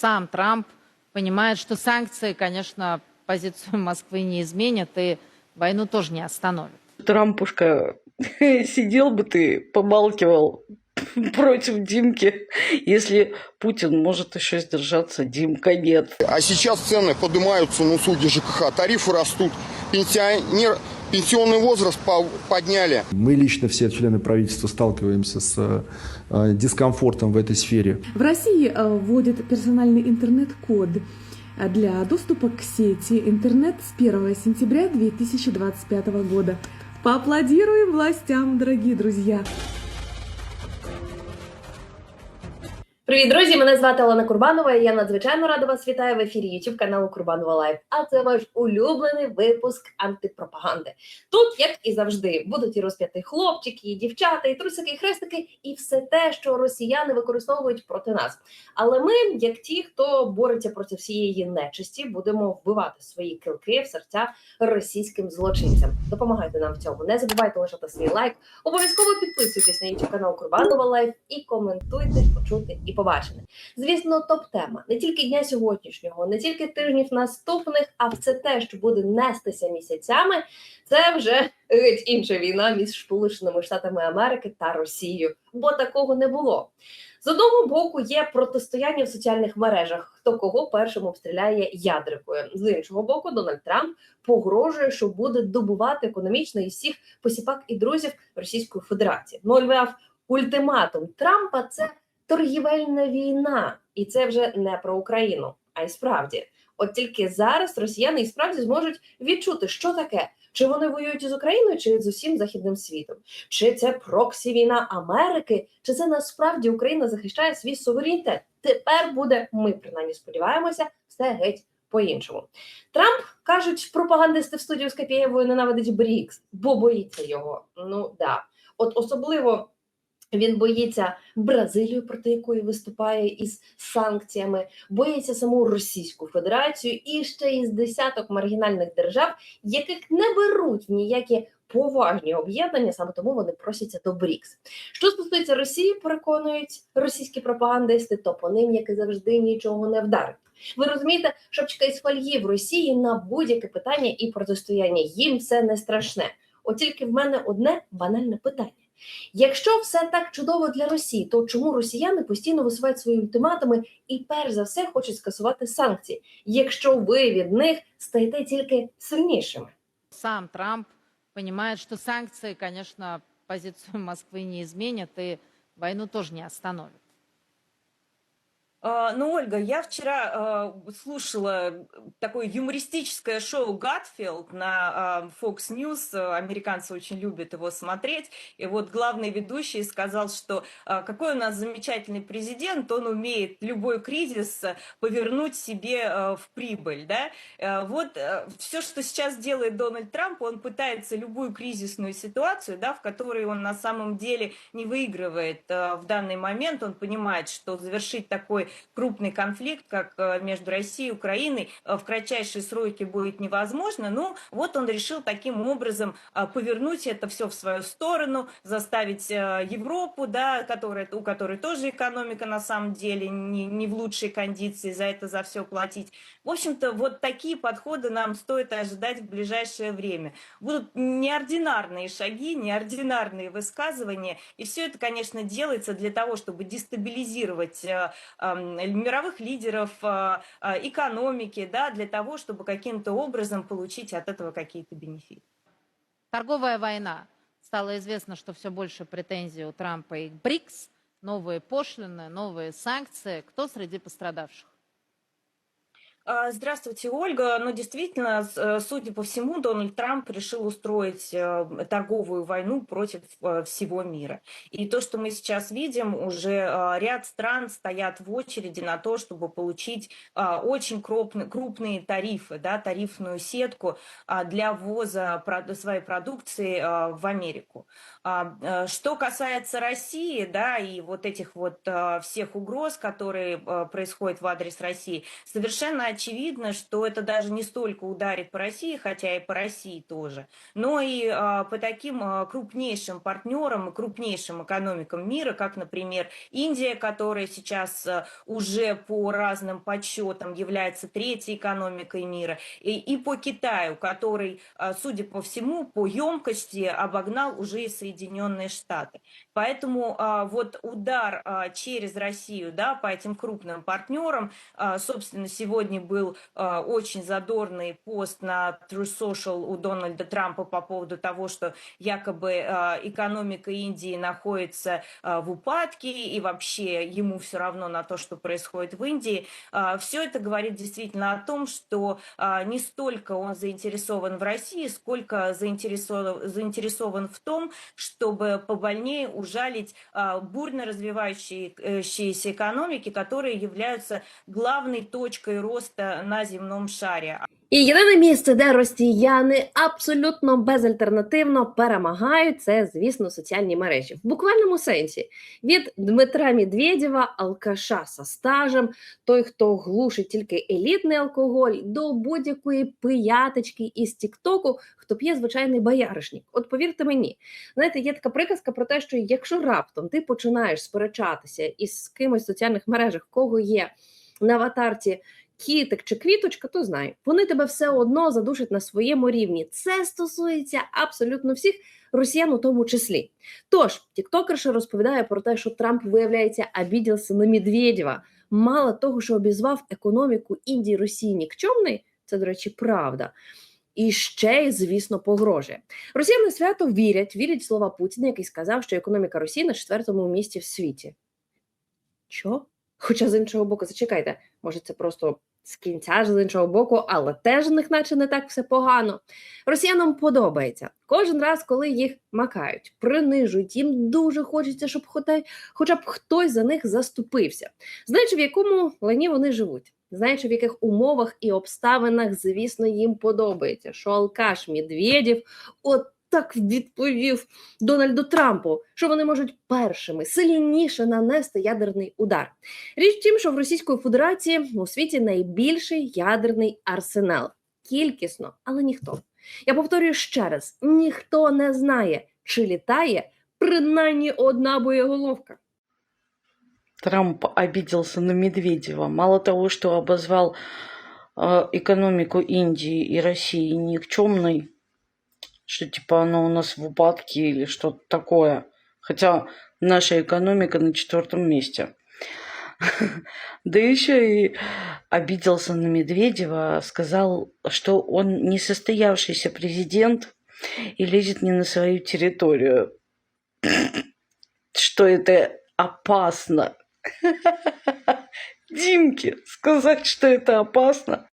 сам Трамп понимает, что санкции, конечно, позицию Москвы не изменят и войну тоже не остановят. Трампушка, сидел бы ты, помалкивал против Димки. Если Путин может еще сдержаться, Димка нет. А сейчас цены поднимаются на услуги ЖКХ, тарифы растут, пенсионер, пенсионный возраст по- подняли. Мы лично все члены правительства сталкиваемся с э, дискомфортом в этой сфере. В России э, вводят персональный интернет-код э, для доступа к сети интернет с 1 сентября 2025 года. Поаплодируем властям, дорогие друзья! Привіт, друзі! Мене звати Олена Курбанова. і Я надзвичайно рада вас вітаю в ефірі YouTube каналу Курбанова Лайв. А це ваш улюблений випуск антипропаганди. Тут, як і завжди, будуть і розп'яті хлопчики, і дівчата, і трусики, і хрестики, і все те, що росіяни використовують проти нас. Але ми, як ті, хто бореться проти всієї нечисті, будемо вбивати свої килки в серця російським злочинцям. Допомагайте нам в цьому. Не забувайте лишати свій лайк. Обов'язково підписуйтесь на YouTube канал Курбанова Лайв і коментуйте, почути і побачене. Звісно, топ-тема не тільки дня сьогоднішнього, не тільки тижнів наступних, а все те, що буде нестися місяцями, це вже геть інша війна між Сполученими Штатами Америки та Росією, бо такого не було. З одного боку є протистояння в соціальних мережах, хто кого першим обстріляє ядрикою. З іншого боку, Дональд Трамп погрожує, що буде добувати економічно і всіх посіпак і друзів Російської Федерації. Мовляв, ультиматум Трампа це торгівельна війна, і це вже не про Україну, а й справді. От тільки зараз росіяни і справді зможуть відчути, що таке, чи вони воюють із Україною, чи з усім західним світом, чи це проксі війна Америки, чи це насправді Україна захищає свій суверенітет. Тепер буде, ми принаймні сподіваємося, все геть по-іншому. Трамп кажуть, пропагандисти в студію з Капієвою ненавидить Брікс, бо боїться його. Ну да, от особливо. Він боїться Бразилію, проти якої виступає із санкціями, боїться саму Російську Федерацію і ще із десяток маргінальних держав, яких не беруть ніякі поважні об'єднання, саме тому вони просяться до БРІКС. Що стосується Росії, переконують російські пропагандисти, то по ним, як і завжди, нічого не вдарить. Ви розумієте, шапчика із фольги в Росії на будь-яке питання і протистояння їм це не страшне. От тільки в мене одне банальне питання. Якщо все так чудово для Росії, то чому росіяни постійно висувають свої ультиматуми і перш за все хочуть скасувати санкції, якщо ви від них стаєте тільки сильнішими? Сам Трамп розуміє, що санкції, звісно, позицію Москви не змінять і війну теж не остановят. А, Ну, Ольга, я вчера а, слушала такое юмористическое шоу «Гатфилд» на а, Fox News. А, Американцы очень любят его смотреть. И вот главный ведущий сказал, что какой у нас замечательный президент, он умеет любой кризис повернуть себе в прибыль. Да? Вот все, что сейчас делает Дональд Трамп, он пытается любую кризисную ситуацию, да, в которой он на самом деле не выигрывает в данный момент, он понимает, что завершить такой крупный конфликт, как э, между Россией и Украиной, э, в кратчайшие сроки будет невозможно. Ну, вот он решил таким образом э, повернуть это все в свою сторону, заставить Европу, да, которая, у которой тоже экономика на самом деле не, не в лучшей кондиции, за это за все платить. В общем-то, вот такие подходы нам стоит ожидать в ближайшее время. Будут неординарные шаги, неординарные высказывания, и все это, конечно, делается для того, чтобы дестабилизировать мировых лидеров, э, э, экономики, да, для того, чтобы каким-то образом получить от этого какие-то бенефиты. Торговая война. Стало известно, что все больше претензий у Трампа и БРИКС, новые пошлины, новые санкции. Кто среди пострадавших? А, Здравствуйте, Ольга. Ну, действительно, э, судя по всему, Дональд Трамп решил устроить э, торговую войну против э, всего мира. И то, что мы сейчас видим, уже э, ряд стран стоят в очереди на то, чтобы получить а, очень крупные, тарифы, да, тарифную сетку а, для ввоза своей продукции а, в Америку. А, Что касается России, да, и вот этих вот а, всех угроз, которые а, происходят в адрес России, совершенно очевидно, что это даже не столько ударит по России, хотя и по России тоже, но и а, по таким а, крупнейшим партнерам и крупнейшим экономикам мира, как, например, Индия, которая сейчас а, уже по разным подсчетам является третьей экономикой мира, и, и по Китаю, который, судя по всему, по емкости обогнал уже и Соединенные Штаты. Поэтому вот удар через Россию, да, по этим крупным партнерам, собственно, сегодня был а, очень задорный пост на True Social у Дональда Трампа по поводу того, что якобы а, экономика Индии находится а, в упадке и вообще ему все равно на то, что происходит в Индии. Все это говорит действительно о том, что а, не столько он заинтересован в России, сколько заинтересован, заинтересован в том, чтобы побольнее ужалить а, бурно развивающиеся экономики, которые являются главной точкой роста на земном шаре. І єдине місце, де росіяни абсолютно безальтернативно перемагають, це, звісно, соціальні мережі. В буквальному сенсі від Дмитра Медведєва, алкаша со стажем, той, хто глушить тільки елітний алкоголь, до будь-якої пияточки із Тіктоку, хто п'є звичайний бояришник. От повірте мені, знаєте, є така приказка про те, що якщо раптом ти починаєш сперечатися із кимось в соціальних мережах, кого є на аватарці кітик чи квіточка, то знай, вони тебе все одно задушать на своєму рівні. Це стосується абсолютно всіх росіян у тому числі. Тож, тіктокерша розповідає про те, що Трамп, виявляється, обідівся на Медведєва. Мало того, що обізвав економіку Індії Росії нікчемний, це, до речі, правда. І ще звісно, погрожує. Росіяни свято вірять, вірять в слова Путіна, який сказав, що економіка Росії на четвертому місці в світі. Що? Хоча з іншого боку, зачекайте, може, це просто з кінця ж з іншого боку, але теж в них наче не так все погано. Росіянам подобається. Кожен раз, коли їх макають, принижують, їм дуже хочеться, щоб хоча б хтось за них заступився. Знаючи, в якому лані вони живуть, знаючи, в яких умовах і обставинах, звісно, їм подобається, що алкаш Медведєв от так відповів Дональду Трампу, що вони можуть першими сильніше нанести ядерний удар. Річ в тім, що в Російської Федерації у світі найбільший ядерний арсенал. Кількісно, але ніхто. Я повторюю ще раз: ніхто не знає, чи літає принаймні одна боєголовка. Трамп обиделся на Медведева. Мало того, что обозвал экономику Индии и России никчемной, что типа она у нас в упадке или что-то такое. Хотя наша экономика на четвертом месте. Да еще и обиделся на Медведева, сказал, что он несостоявшийся президент и лезет не на свою территорию. Что это опасно. Димке сказать, что это опасно.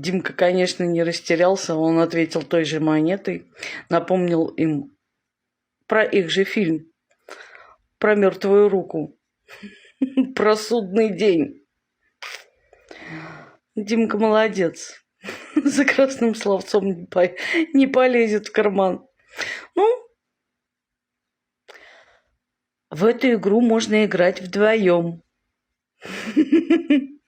Димка, конечно, не растерялся, он ответил той же монетой, напомнил им про их же фильм, про мертвую руку, про судный день. Димка молодец. За красным словцом не, по- не полезет в карман. Ну, в эту игру можно играть вдвоем.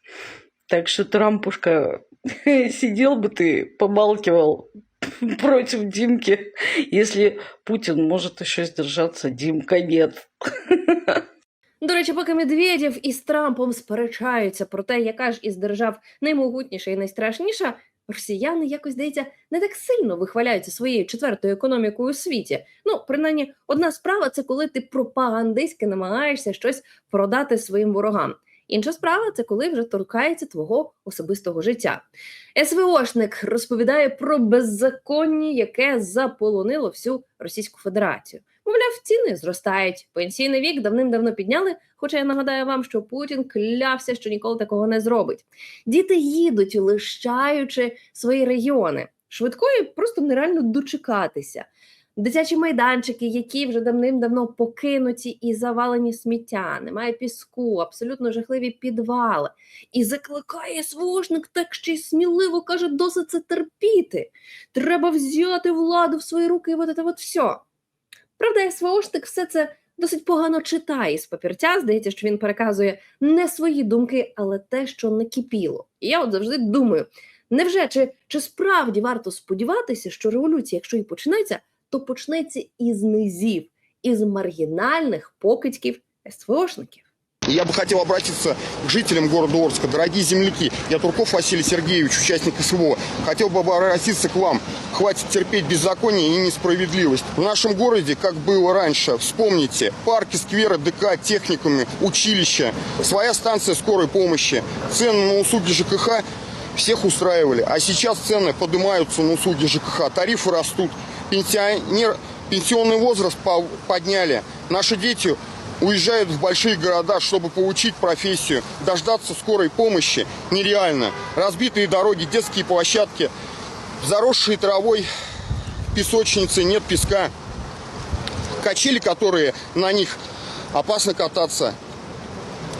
Так что, Трампушка, сидел бы ты, помалкивал против Димки. Если Путин может еще сдержаться, Димка нет. До речі, поки Медведєв із Трампом сперечаються про те, яка ж із держав наймогутніша і найстрашніша, росіяни якось здається не так сильно вихваляються своєю четвертою економікою у світі. Ну, принаймні, одна справа це коли ти пропагандистськи намагаєшся щось продати своїм ворогам. Інша справа це коли вже торкається твого особистого життя. СВОшник розповідає про беззаконня, яке заполонило всю Російську Федерацію. Мовляв, ціни зростають. Пенсійний вік давним-давно підняли. Хоча я нагадаю вам, що Путін клявся, що ніколи такого не зробить. Діти їдуть, лишаючи свої регіони. Швидкої просто нереально дочекатися. Дитячі майданчики, які вже давним-давно покинуті і завалені сміття, немає піску, абсолютно жахливі підвали. І закликає свошник так ще й сміливо каже, досить це терпіти. Треба взяти владу в свої руки і от це от все. Правда, СВОшник все це досить погано читає з папірця. Здається, що він переказує не свої думки, але те, що накипіло. І я от завжди думаю: невже чи, чи справді варто сподіватися, що революція, якщо і почнеться, то почнеться із низів, із маргінальних покидьків СВОшників? И Я бы хотел обратиться к жителям города Орска. Дорогие земляки, я Турков Василий Сергеевич, участник СВО. Хотел бы обратиться к вам. Хватит терпеть беззаконие и несправедливость. В нашем городе, как было раньше, вспомните, парки, скверы, ДК, техникумы, училища, своя станция скорой помощи, цены на услуги ЖКХ всех устраивали. А сейчас цены поднимаются на услуги ЖКХ, тарифы растут, пенсионер, пенсионный возраст по- подняли. Наши дети уезжают в большие города, чтобы получить профессию. Дождаться скорой помощи нереально. Разбитые дороги, детские площадки, заросшие травой песочницы, нет песка. Качели, которые на них опасно кататься.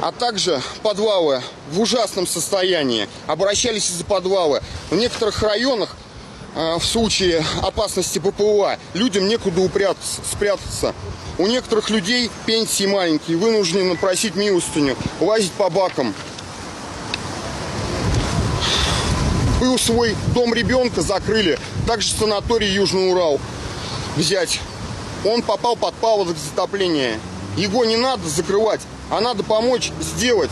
А также подвалы в ужасном состоянии. Обращались из-за подвала. В некоторых районах в случае опасности ППЛА людям некуда упрятаться, спрятаться. У некоторых людей пенсии маленькие, вынуждены просить милостыню, лазить по бакам. Был свой дом ребенка, закрыли. Также санаторий Южный Урал взять. Он попал под паводок затопления. Его не надо закрывать, а надо помочь сделать.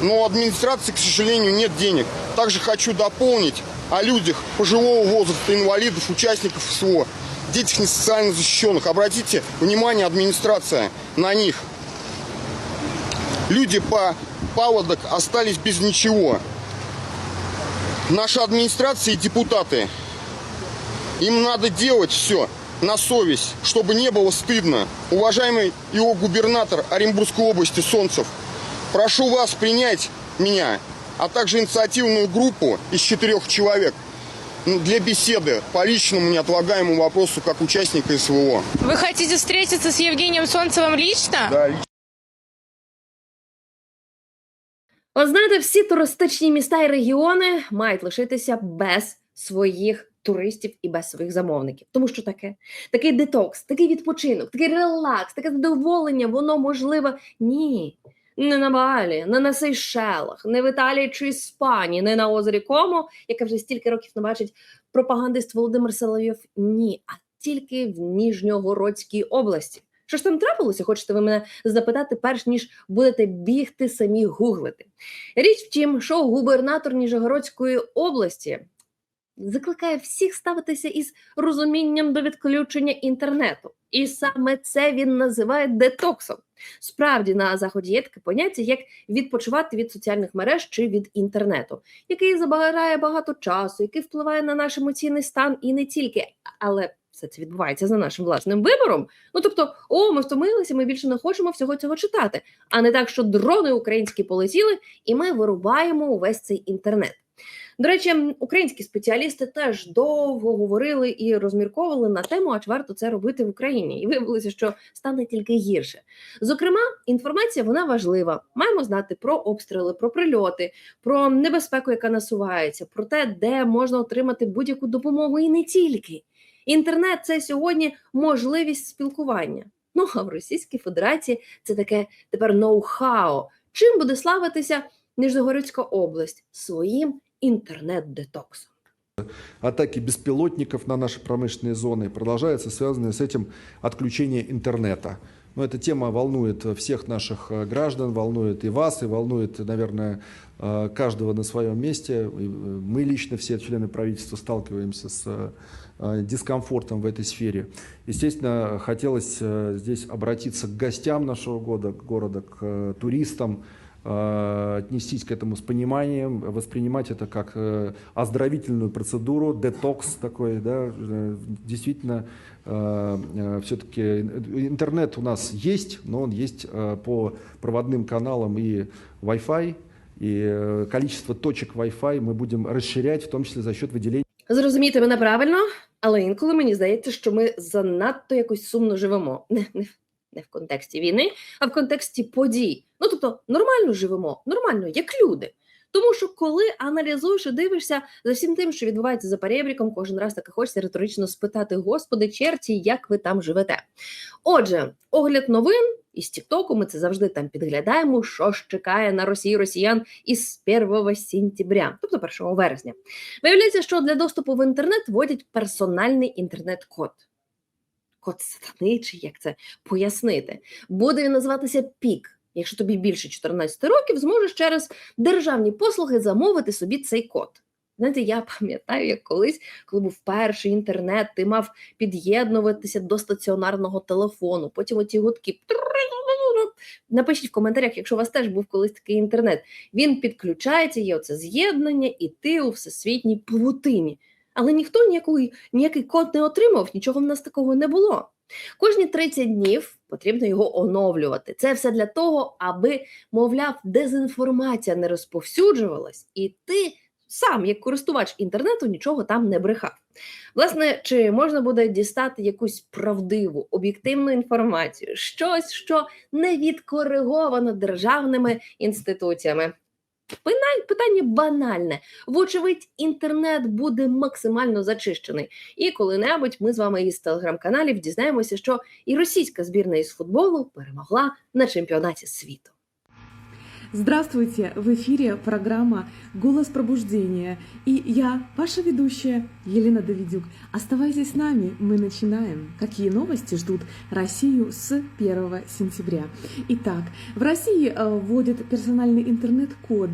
Но у администрации, к сожалению, нет денег. Также хочу дополнить о людях пожилого возраста, инвалидов, участников СВО, детях не социально защищенных. Обратите внимание, администрация, на них. Люди по паводок остались без ничего. Наша администрация и депутаты, им надо делать все на совесть, чтобы не было стыдно. Уважаемый его губернатор Оренбургской области Солнцев, прошу вас принять меня, а также инициативную группу из четырех человек ну, для беседы по личному неотлагаемому вопросу как участника СВО. Вы хотите встретиться с Евгением Солнцевым лично? Да, лично. От знаєте, всі туристичні міста і регіони мають лишитися без своїх туристів і без своїх замовників. Тому що таке такий детокс, такий відпочинок, такий релакс, таке задоволення, воно можливе. Ні. Не на Балі, не на Сейшелах, не в Італії чи Іспанії, не на озері Комо, яке вже стільки років не бачить пропагандист Володимир Соловйов. Ні, а тільки в Ніжньогородській області. Що ж там трапилося? Хочете ви мене запитати, перш ніж будете бігти самі гуглити? Річ в тім, що губернатор Ніжегородської області закликає всіх ставитися із розумінням до відключення інтернету. І саме це він називає детоксом. Справді на заході є таке поняття, як відпочивати від соціальних мереж чи від інтернету, який забирає багато часу, який впливає на наш емоційний стан і не тільки, але все це відбувається за нашим власним вибором. Ну тобто, о, ми втомилися, ми більше не хочемо всього цього читати. А не так, що дрони українські полетіли, і ми вирубаємо увесь цей інтернет. До речі, українські спеціалісти теж довго говорили і розмірковували на тему, а чи варто це робити в Україні. І виявилося, що стане тільки гірше. Зокрема, інформація вона важлива. Маємо знати про обстріли, про прильоти, про небезпеку, яка насувається, про те, де можна отримати будь-яку допомогу, і не тільки. Інтернет це сьогодні можливість спілкування. Ну а в Російській Федерації це таке тепер ноу-хау. Чим буде славитися Нижньогородська область своїм інтернет-детоксом? атаки беспилотников на наши промышленные зоны, продолжается связанное с этим отключение интернета. Но эта тема волнует всех наших э, граждан, волнует и вас, и волнует, наверное, э, каждого на своем месте. Э, Мы лично, все члены правительства, сталкиваемся с э, дискомфортом в этой сфере. Естественно, хотелось э, здесь обратиться к гостям нашего года, города, к э, туристам, э, отнестись к этому с пониманием, воспринимать это как э, оздоровительную процедуру, детокс такой, да, э, действительно, все-таки интернет у нас есть, но он есть э, по проводным каналам и Wi-Fi, и э, количество точек Wi-Fi мы будем расширять, в том числе за счет выделения Зрозумійте мене правильно, але інколи мені здається, що ми занадто якось сумно живемо. Не, не, в- не в контексті війни, а в контексті подій. Ну тобто нормально живемо, нормально, як люди. Тому що коли аналізуєш і дивишся за всім тим, що відбувається за перебріком, кожен раз таки хочеться риторично спитати: Господи, черті, як ви там живете? Отже, огляд новин із Тіктоку. Ми це завжди там підглядаємо. Що ж чекає на Росії росіян із 1 сентября, тобто 1 вересня. Виявляється, що для доступу в інтернет вводять персональний інтернет-код. Код сатани, чи як це пояснити? Буде він називатися пік. Якщо тобі більше 14 років, зможеш через державні послуги замовити собі цей код. Знаєте, я пам'ятаю, як колись, коли був перший інтернет, ти мав під'єднуватися до стаціонарного телефону, потім оті гудки. Напишіть в коментарях, якщо у вас теж був колись такий інтернет. Він підключається, є оце з'єднання, і ти у всесвітній павутині. Але ніхто ніякий, ніякий код не отримав, нічого в нас такого не було. Кожні 30 днів потрібно його оновлювати. Це все для того, аби, мовляв, дезінформація не розповсюджувалась, і ти сам, як користувач інтернету, нічого там не брехав. Власне, чи можна буде дістати якусь правдиву, об'єктивну інформацію, щось, що не відкориговано державними інституціями? Питання банальне. Вочевидь, інтернет буде максимально зачищений. І коли-небудь ми з вами із телеграм-каналів дізнаємося, що і російська збірна із футболу перемогла на чемпіонаті світу. Здравствуйте! В эфире программа «Голос пробуждения» и я, ваша ведущая Елена Давидюк. Оставайтесь с нами, мы начинаем. Какие новости ждут Россию с 1 сентября? Итак, в России э, вводят персональный интернет-код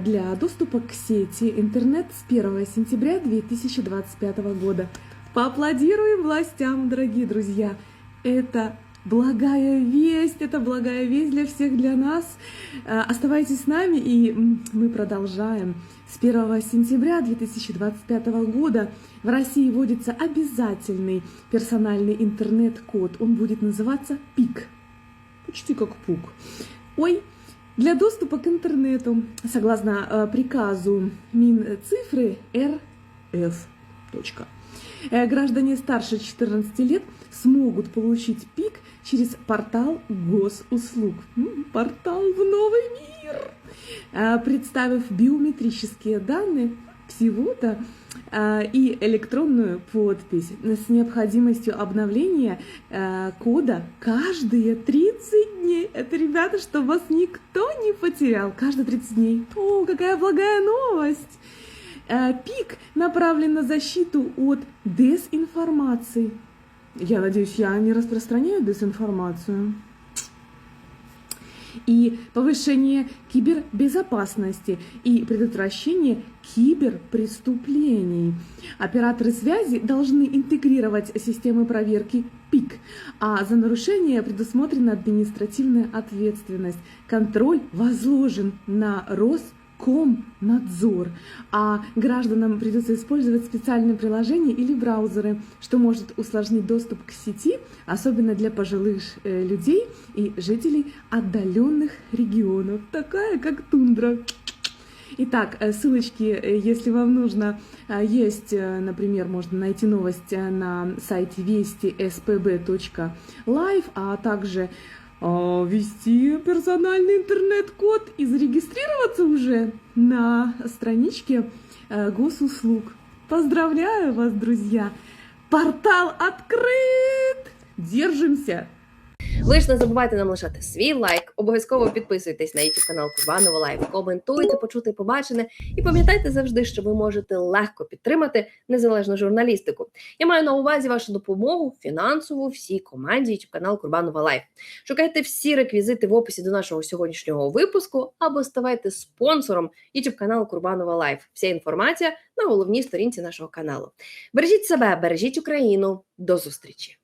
для доступа к сети интернет с 1 сентября 2025 года. Поаплодируем властям, дорогие друзья! Это благая весть, это благая весть для всех, для нас. Э, Оставайтесь с нами, и мы продолжаем. С 1 сентября 2025 года в России вводится обязательный персональный интернет-код. Он будет называться ПИК. Почти как ПУК. Ой, для доступа к интернету, согласно э, приказу Минцифры РФ. Точка. Э, Граждане старше 14 лет смогут получить ПИК через портал госуслуг. Портал в новый мир. Э, Представив биометрические данные всего-то э, и электронную подпись с необходимостью обновления кода каждые 30 дней. Это, ребята, что вас никто не потерял. Каждые 30 дней. О, какая благая новость! Э, Пик направлен на защиту от дезинформации. Я надеюсь, я не распространяю дезинформацию. И повышение кибербезопасности и предотвращение киберпреступлений. Операторы связи должны интегрировать системы проверки ПИК, а за нарушение предусмотрена административная ответственность. Контроль возложен на Роскомнадзор, а гражданам придется использовать специальные приложения или браузеры, что может усложнить доступ к сети, особенно для пожилых э, людей и жителей отдаленных регионов, такая как тундра. Итак, э, ссылочки, э, если вам нужно, есть, например, можно найти новость э, на сайте вести spb.live, а также ввести персональный интернет-код и зарегистрироваться уже на страничке э, госуслуг. Поздравляю вас, друзья! Портал открыт! Держимся! Ви ж не забувайте нам лишати свій лайк, обов'язково підписуйтесь на YouTube канал Курбанова Лайв, коментуйте, почути, побачене, і пам'ятайте завжди, що ви можете легко підтримати незалежну журналістику. Я маю на увазі вашу допомогу фінансову всій команді YouTube канал Курбанова Лайв. Шукайте всі реквізити в описі до нашого сьогоднішнього випуску або ставайте спонсором YouTube каналу Курбанова Лайв. Вся інформація на головній сторінці нашого каналу. Бережіть себе, бережіть Україну. До зустрічі!